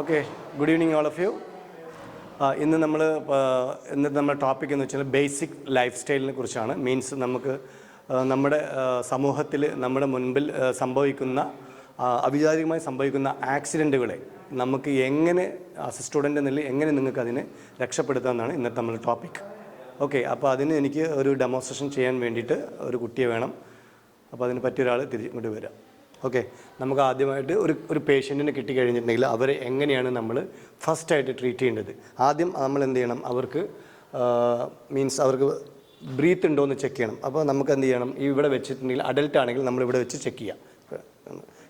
Okay good evening all of you ഇന്ന് നമ്മൾ ഇന്ന് നമ്മുടെ ടോപ്പിക് എന്ന് വെച്ചാൽ ബേസിക് ലൈഫ് സ്റ്റൈലിനെ കുറിച്ചാണ്. മീൻസ് നമുക്ക് നമ്മുടെ സമൂഹത്തിൽ നമ്മുടെ മുൻപിൽ സംഭവിക്കുന്ന അവിചാരികമായി സംഭവിക്കുന്ന ആക്സിഡന്റുകളെ നമുക്ക് എങ്ങനെ സ്റ്റുഡന്റ് എന്നില്ല എങ്ങനെ നിങ്ങൾക്ക് അതിനെ രക്ഷപ്പെടുത്താമെന്നാണ് ഇന്നത്തെ നമ്മുടെ ടോപ്പിക് ഓക്കെ അപ്പോൾ അതിന് എനിക്ക് ഒരു ഡെമോൺസ്ട്രേഷൻ ചെയ്യാൻ വേണ്ടിയിട്ട് ഒരു കുട്ടിയെ വേണം. അപ്പോൾ അതിന് പറ്റിയ ഒരാൾ തിരിച്ച് ഇങ്ങോട്ട് വരാം. ഓക്കെ. നമുക്ക് ആദ്യമായിട്ട് ഒരു ഒരു പേഷ്യന്റിനെ കിട്ടിക്കഴിഞ്ഞിട്ടുണ്ടെങ്കിൽ അവരെ എങ്ങനെയാണ് നമ്മൾ ഫസ്റ്റായിട്ട് ട്രീറ്റ് ചെയ്യേണ്ടത്? ആദ്യം നമ്മൾ എന്ത് ചെയ്യണം? അവർക്ക് മീൻസ് അവർക്ക് ബ്രീത്ത് ഉണ്ടോ എന്ന് ചെക്ക് ചെയ്യണം. അപ്പോൾ നമുക്ക് എന്ത് ചെയ്യണം? ഇവിടെ വെച്ചിട്ടുണ്ടെങ്കിൽ അഡൽട്ട് ആണെങ്കിൽ നമ്മൾ ഇവിടെ വെച്ച് ചെക്ക് ചെയ്യാം.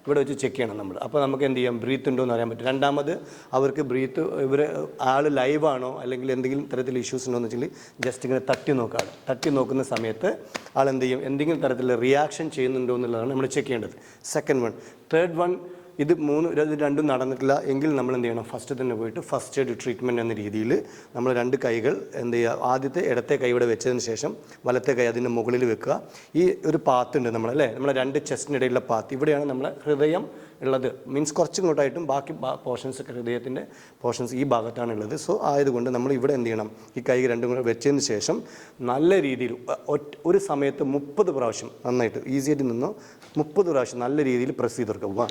ഇവിടെ വെച്ച് ചെക്ക് ചെയ്യണം നമ്മൾ അപ്പോൾ നമുക്ക് എന്ത് ചെയ്യാം? ബ്രീത്ത് ഉണ്ടോ എന്ന് അറിയാൻ പറ്റും. രണ്ടാമത് അവർക്ക് ബ്രീത്ത് ഇവർ ആൾ ലൈവാണോ അല്ലെങ്കിൽ എന്തെങ്കിലും തരത്തിൽ ഇഷ്യൂസ് ഉണ്ടോ എന്ന് വെച്ചാൽ ജസ്റ്റ് ഇങ്ങനെ തട്ടി നോക്കാണ്. തട്ടി നോക്കുന്ന സമയത്ത് ആൾ എന്ത് ചെയ്യും? എന്തെങ്കിലും തരത്തിൽ റിയാക്ഷൻ ചെയ്യുന്നുണ്ടോ എന്നുള്ളതാണ് നമ്മൾ ചെക്ക് ചെയ്യേണ്ടത്. സെക്കൻഡ് വൺ തേർഡ് വൺ ഇത് മൂന്ന് ഇത് രണ്ടും നടന്നിട്ടില്ല. എങ്കിൽ നമ്മൾ എന്ത് ചെയ്യണം? ഫസ്റ്റ് തന്നെ പോയിട്ട് ഫസ്റ്റ് എയ്ഡ് ട്രീറ്റ്മെന്റ് എന്ന രീതിയിൽ നമ്മൾ രണ്ട് കൈകൾ എന്ത് ചെയ്യുക? ആദ്യത്തെ ഇടത്തെ കൈ ഇവിടെ വെച്ചതിന് ശേഷം വലത്തെ കൈ അതിന്റെ മുകളിൽ വെക്കുക. ഈ ഒരു പാത്ത് ഉണ്ട് നമ്മൾ അല്ലേ? നമ്മളെ രണ്ട് ചെസ്റ്റിനിടയിലുള്ള പാത്ത് ഇവിടെയാണ് നമ്മളെ ഹൃദയം ഉള്ളത്. മീൻസ് കുറച്ചിങ്ങോട്ടായിട്ടും ബാക്കി പോർഷൻസ് ഹൃദയത്തിന്റെ പോർഷൻസ് ഈ ഭാഗത്താണ് ഉള്ളത്. സോ ആയതുകൊണ്ട് നമ്മൾ ഇവിടെ എന്ത് ചെയ്യണം? ഈ കൈ രണ്ടും കൂടെ വെച്ചതിന് ശേഷം നല്ല രീതിയിൽ ഒരു സമയത്ത് മുപ്പത് പ്രാവശ്യം നന്നായിട്ട് ഈസി ആയിട്ട് നിന്നോ മുപ്പത് പ്രാവശ്യം നല്ല രീതിയിൽ പ്രസ് ചെയ്ത് കൊടുക്കുക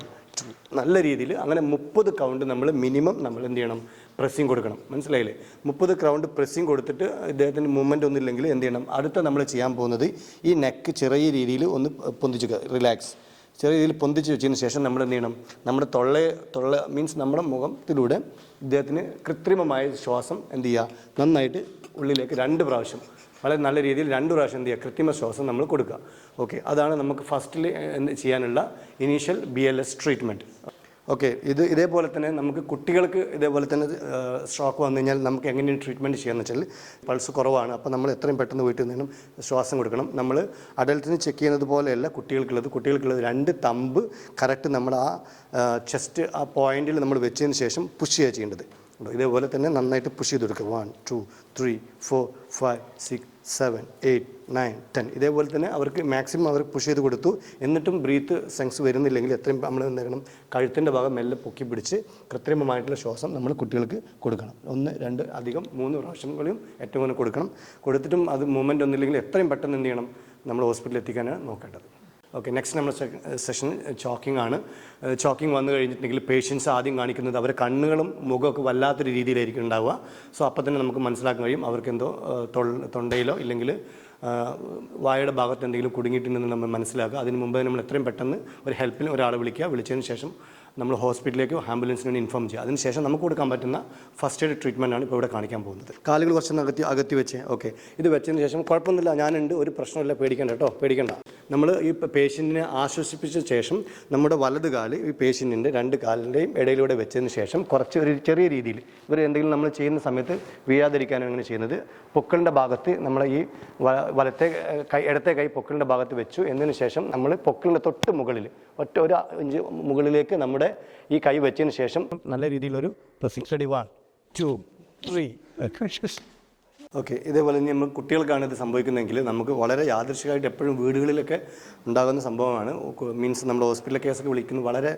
നല്ല രീതിയിൽ അങ്ങനെ മുപ്പത് കൗണ്ട് നമ്മൾ മിനിമം നമ്മൾ എന്ത് ചെയ്യണം? പ്രസ്സിങ് കൊടുക്കണം. മനസ്സിലായില്ലേ? മുപ്പത് ക്രൗണ്ട് പ്രസ്സിങ് കൊടുത്തിട്ട് ഇദ്ദേഹത്തിന് മൂവ്മെന്റ് ഒന്നുമില്ലെങ്കിൽ എന്ത് ചെയ്യണം? അടുത്ത നമ്മൾ ചെയ്യാൻ പോകുന്നത് ഈ നെക്ക് ചെറിയ രീതിയിൽ ഒന്ന് പൊന്തിച്ചു റിലാക്സ് ചെറിയ രീതിയിൽ പൊന്തിച്ച് വെച്ചതിന് ശേഷം നമ്മൾ എന്ത് ചെയ്യണം? നമ്മുടെ തൊള്ള തൊള്ള മീൻസ് നമ്മുടെ മുഖത്തിലൂടെ ഇദ്ദേഹത്തിന് കൃത്രിമമായ ശ്വാസം എന്ത് ചെയ്യുക? നന്നായിട്ട് ഉള്ളിലേക്ക് രണ്ട് പ്രാവശ്യം വളരെ നല്ല രീതിയിൽ രണ്ട് പ്രാവശ്യം എന്ത് ചെയ്യുക? കൃത്രിമ ശ്വാസം നമ്മൾ കൊടുക്കുക. ഓക്കെ അതാണ് നമുക്ക് ഫസ്റ്റിൽ ചെയ്യാനുള്ള initial B L S treatment okay ഇത് ഇതേപോലെ തന്നെ നമുക്ക് കുട്ടികൾക്ക് ഇതേപോലെ തന്നെ സ്ട്രോക്ക് വന്നു കഴിഞ്ഞാൽ നമുക്ക് എങ്ങനെയാണ് ട്രീറ്റ്മെന്റ് ചെയ്യാമെന്ന് വെച്ചാൽ പൾസ് കുറവാണ്. അപ്പോൾ നമ്മൾ എത്രയും പെട്ടെന്ന് വീട്ടിൽ നിന്നും ശ്വാസം കൊടുക്കണം. നമ്മൾ അഡൽട്ടിന് ചെക്ക് ചെയ്യുന്നത് പോലെയല്ല കുട്ടികൾക്കുള്ളത്. കുട്ടികൾക്കുള്ളത് രണ്ട് തമ്പ് കറക്റ്റ് നമ്മൾ ആ ചെസ്റ്റ് ആ പോയിന്റിൽ നമ്മൾ വെച്ചതിന് ശേഷം പുഷ് ചെയ്യുക ചെയ്യേണ്ടത്? ഇതേപോലെ തന്നെ നന്നായിട്ട് പുഷ് ചെയ്ത് കൊടുക്കുക one two three four five six seven eight nine ten ഇതേപോലെ തന്നെ അവർക്ക് മാക്സിമം അവർക്ക് പുഷ് ചെയ്ത് കൊടുത്തു. എന്നിട്ടും ബ്രീത്ത് സെൻസ് വരുന്നില്ലെങ്കിൽ എത്രയും നമ്മൾ എന്തെങ്കിലും കഴുത്തിന്റെ ഭാഗം മെല്ലെ പൊക്കി പിടിച്ച് കൃത്രിമമായിട്ടുള്ള ശ്വാസം നമ്മൾ കുട്ടികൾക്ക് കൊടുക്കണം. ഒന്ന് രണ്ട് അധികം മൂന്ന് പ്രാവശ്യങ്ങളും ഏറ്റവും കൂടുതൽ കൊടുക്കണം. കൊടുത്തിട്ടും അത് മൂവ്മെന്റ് ഒന്നില്ലെങ്കിൽ എത്രയും പെട്ടെന്ന് എന്ത് ചെയ്യണം? നമ്മൾ ഹോസ്പിറ്റലിൽ എത്തിക്കാനാണ് നോക്കേണ്ടത്. ഓക്കെ നെക്സ്റ്റ് നമ്മുടെ സെഷൻ ചോക്കിംഗ് ആണ്. ചോക്കിംഗ് വന്നു കഴിഞ്ഞിട്ടുണ്ടെങ്കിൽ പേഷ്യൻസ് ആദ്യം കാണിക്കുന്നത് അവരെ കണ്ണുകളും മുഖമൊക്കെ വല്ലാത്തൊരു രീതിയിലായിരിക്കും ഉണ്ടാവുക. സോ അപ്പോൾ തന്നെ നമുക്ക് മനസ്സിലാക്കാൻ കഴിയും അവർക്ക് എന്തോ തൊണ്ടയിലോ ഇല്ലെങ്കിൽ വായുടെ ഭാഗത്ത് എന്തെങ്കിലും കുടുങ്ങിയിട്ടുണ്ടെന്ന് നമ്മൾ മനസ്സിലാക്കുക. അതിന് മുമ്പ് നമ്മൾ എത്രയും പെട്ടെന്ന് ഒരു ഹെൽപ്പിന് ഒരാളെ വിളിക്കുക. വിളിച്ചതിന് ശേഷം നമ്മൾ ഹോസ്പിറ്റലിലേക്ക് ആംബുലൻസിന് ഇൻഫോം ചെയ്യുക. അതിനുശേഷം നമുക്ക് കൊടുക്കാൻ പറ്റുന്ന ഫസ്റ്റ് എയ്ഡ് ട്രീറ്റ്മെന്റ് ആണ് ഇപ്പോൾ ഇവിടെ കാണിക്കാൻ പോകുന്നത്. കാലുകൾ കുറച്ചൊന്ന് അകത്തി അകത്തി വെച്ച്. ഓക്കെ ഇത് വെച്ചതിന് ശേഷം കുഴപ്പമൊന്നുമില്ല. ഞാനുണ്ട്. ഒരു പ്രശ്നമില്ല പേടിക്കണ്ട കേട്ടോ. പേടിക്കണ്ട. നമ്മൾ ഈ പേഷ്യന്റിനെ ആശ്വസിപ്പിച്ച ശേഷം നമ്മുടെ വലത് കാൽ ഈ പേഷ്യന്റിന്റെ രണ്ട് കാലിന്റെയും ഇടയിലൂടെ വെച്ചതിന് ശേഷം കുറച്ച് ഒരു ചെറിയ രീതിയിൽ ഇവർ എന്തെങ്കിലും നമ്മൾ ചെയ്യുന്ന സമയത്ത് വീഴാതിരിക്കാനാണ് അങ്ങനെ ചെയ്യുന്നത് പൊക്കളിന്റെ ഭാഗത്ത് നമ്മൾ ഈ വലത്തെ കൈ ഇടത്തെ കൈ പൊക്കളിന്റെ ഭാഗത്ത് വെച്ചു. എന്നതിന് ശേഷം നമ്മൾ പൊക്കളിന്റെ തൊട്ട് മുകളിൽ ഒറ്റ ഒരു ഇഞ്ച് മുകളിലേക്ക് നമ്മുടെ ഈ കൈ വെച്ചതിന് ശേഷം നല്ല രീതിയിലൊരു pressing study one two three okay ഇതേപോലെ തന്നെ നമ്മൾ കുട്ടികൾക്കാണ് ഇത് സംഭവിക്കുന്നതെങ്കിൽ നമുക്ക് വളരെ യാദൃശികമായിട്ട് എപ്പോഴും വീടുകളിലൊക്കെ ഉണ്ടാകുന്ന സംഭവമാണ്. മീൻസ് നമ്മൾ ഹോസ്പിറ്റൽ കേസൊക്കെ വിളിക്കുന്നത് വളരെ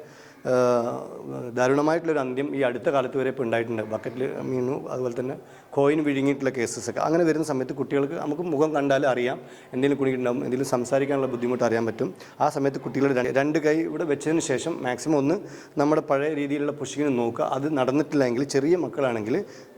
ദാരുണമായിട്ടുള്ളൊരു അന്ത്യം ഈ അടുത്ത കാലത്ത് വരെ ഇപ്പോൾ ഉണ്ടായിട്ടുണ്ട്. ബക്കറ്റിൽ മീനു അതുപോലെ തന്നെ കോയിൻ വിഴുങ്ങിയിട്ടുള്ള കേസസ് ഒക്കെ അങ്ങനെ വരുന്ന സമയത്ത് കുട്ടികൾക്ക് നമുക്ക് മുഖം കണ്ടാൽ അറിയാം എന്തെങ്കിലും കുടുങ്ങിയിട്ടുണ്ടാവും എന്തെങ്കിലും സംസാരിക്കാനുള്ള ബുദ്ധിമുട്ട് അറിയാൻ പറ്റും. ആ സമയത്ത് കുട്ടികളുടെ രണ്ട് കൈ ഇവിടെ വെച്ചതിന് ശേഷം മാക്സിമം ഒന്ന് നമ്മുടെ പഴയ രീതിയിലുള്ള പുഷിങ്ങിന് നോക്കുക. അത് നടന്നിട്ടില്ലെങ്കിൽ ചെറിയ മക്കളാണെങ്കിൽ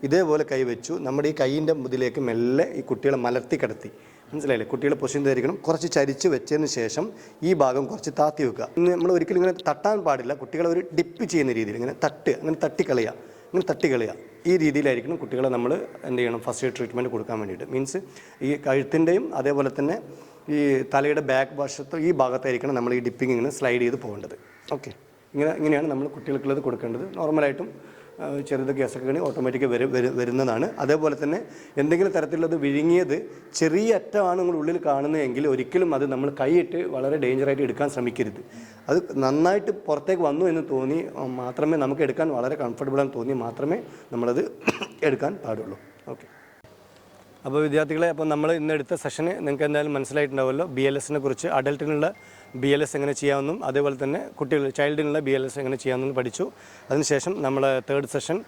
ഇതേപോലെ കൈ വെച്ചു നമ്മുടെ ഈ കൈയിന്റെ മുതിലേക്ക് മെല്ലെ ഈ കുട്ടികളെ മലർത്തി കിടത്തി. മനസ്സിലായില്ലേ? കുട്ടികൾ പൊസിഷൻ ധരിക്കണം കുറച്ച് ചരിച്ച് വെച്ചതിന് ശേഷം ഈ ഭാഗം കുറച്ച് താത്തി വെക്കുക. നമ്മൾ ഒരിക്കലും ഇങ്ങനെ തട്ടാൻ പാടില്ല. കുട്ടികളെ ഒരു ഡിപ്പ് ചെയ്യുന്ന രീതിയിൽ ഇങ്ങനെ തട്ട് അങ്ങനെ തട്ടിക്കളയുക ഇങ്ങനെ തട്ടിക്കളയുക. ഈ രീതിയിലായിരിക്കണം കുട്ടികളെ നമ്മൾ എന്ത് ചെയ്യണം? ഫസ്റ്റ് എയ്ഡ് ട്രീറ്റ്മെന്റ് കൊടുക്കാൻ വേണ്ടിയിട്ട്. മീൻസ് ഈ കഴുത്തിന്റെയും അതേപോലെ തന്നെ ഈ തലയുടെ ബാക്ക് വശത്ത് ഈ ഭാഗത്തായിരിക്കണം നമ്മൾ ഈ ഡിപ്പിങ് ഇങ്ങനെ സ്ലൈഡ് ചെയ്ത് പോകേണ്ടത്. ഓക്കെ ഇങ്ങനെ ഇങ്ങനെയാണ് നമ്മൾ കുട്ടികൾക്കുള്ളത് കൊടുക്കേണ്ടത്. നോർമലായിട്ടും ചെറുത് കേസൊക്കെ ഓട്ടോമാറ്റിക് വരും വരു- വരുന്നതാണ്. അതേപോലെ തന്നെ എന്തെങ്കിലും തരത്തിലുള്ളത് വിഴുങ്ങിയത് ചെറിയ അറ്റമാണ് നിങ്ങൾ ഉള്ളിൽ കാണുന്നതെങ്കിൽ ഒരിക്കലും അത് നമ്മൾ കൈയിട്ട് വളരെ ഡേഞ്ചറായിട്ട് എടുക്കാൻ ശ്രമിക്കരുത്. അത് നന്നായിട്ട് പുറത്തേക്ക് വന്നു എന്ന് തോന്നി മാത്രമേ നമുക്ക് എടുക്കാൻ വളരെ കംഫർട്ടബിൾ ആണെന്ന് തോന്നി മാത്രമേ നമ്മളത് എടുക്കാൻ പാടുള്ളൂ. ഓക്കെ അപ്പോൾ വിദ്യാർത്ഥികളെ അപ്പോൾ നമ്മൾ ഇന്ന് എടുത്ത സെഷന് നിങ്ങൾക്ക് എന്തായാലും മനസ്സിലായിട്ടുണ്ടാവുമല്ലോ. ബി എൽ എസിനെ കുറിച്ച് അഡൽട്ടിനുള്ള ബി എൽ എസ് എങ്ങനെ ചെയ്യാമെന്നും അതേപോലെ തന്നെ കുട്ടികൾ ചൈൽഡിനുള്ള ബി എൽ എസ് എങ്ങനെ ചെയ്യാമെന്നും പഠിച്ചു. അതിനുശേഷം നമ്മൾ തേർഡ് സെഷൻ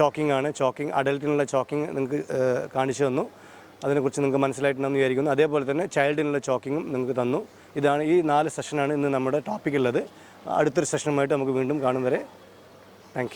ചോക്കിംഗ് ആണ്. ചോക്കിംഗ് അഡൽട്ടിനുള്ള ചോക്കിംഗ് നിങ്ങൾക്ക് കാണിച്ചു തന്നു. അതിനെക്കുറിച്ച് നിങ്ങൾക്ക് മനസ്സിലായിട്ടുണ്ടെന്ന് വിചാരിക്കുന്നു. അതേപോലെ തന്നെ ചൈൽഡിനുള്ള ചോക്കിങ്ങും നിങ്ങൾക്ക് തന്നു. ഇതാണ് ഈ നാല് സെഷനാണ് ഇന്ന് നമ്മുടെ ടോപ്പിക്കുള്ളത് അടുത്തൊരു സെഷനുമായിട്ട് നമുക്ക് വീണ്ടും കാണും വരെ. താങ്ക്